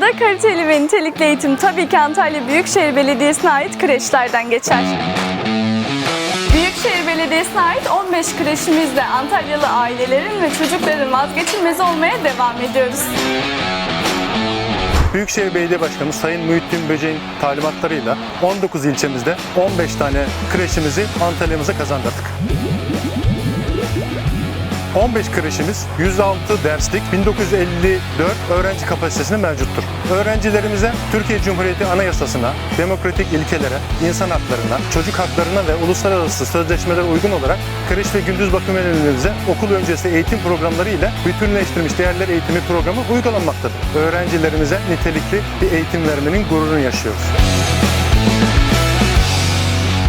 kaliteli ve nitelikli eğitim tabii ki Antalya Büyükşehir Belediyesi'ne ait kreşlerden geçer. Büyükşehir Belediyesi'ne ait 15 kreşimizle Antalyalı ailelerin ve çocukların vazgeçilmezi olmaya devam ediyoruz. Büyükşehir Belediye Başkanı Sayın Muhittin Böceğin talimatlarıyla 19 ilçemizde 15 tane kreşimizi Antalya'mıza kazandırdık. 15 kreşimiz 106 derslik 1954 öğrenci kapasitesinde mevcuttur. Öğrencilerimize Türkiye Cumhuriyeti Anayasası'na, demokratik ilkelere, insan haklarına, çocuk haklarına ve uluslararası sözleşmelere uygun olarak kreş ve gündüz bakım evlerimize okul öncesi eğitim programları ile bütünleştirilmiş değerler eğitimi programı uygulanmaktadır. Öğrencilerimize nitelikli bir eğitim vermenin gururunu yaşıyoruz.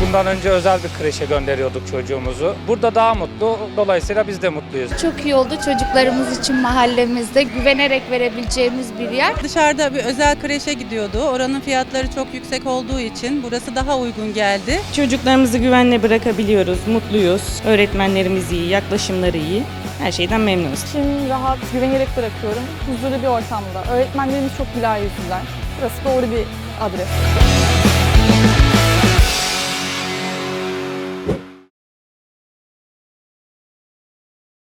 Bundan önce özel bir kreşe gönderiyorduk çocuğumuzu. Burada daha mutlu, dolayısıyla biz de mutluyuz. Çok iyi oldu çocuklarımız için mahallemizde güvenerek verebileceğimiz bir yer. Dışarıda bir özel kreşe gidiyordu. Oranın fiyatları çok yüksek olduğu için burası daha uygun geldi. Çocuklarımızı güvenle bırakabiliyoruz, mutluyuz. Öğretmenlerimiz iyi, yaklaşımları iyi. Her şeyden memnunuz. İçim rahat, güvenerek bırakıyorum. Huzurlu bir ortamda. Öğretmenlerimiz çok güler yüzlüler. Burası doğru bir adres.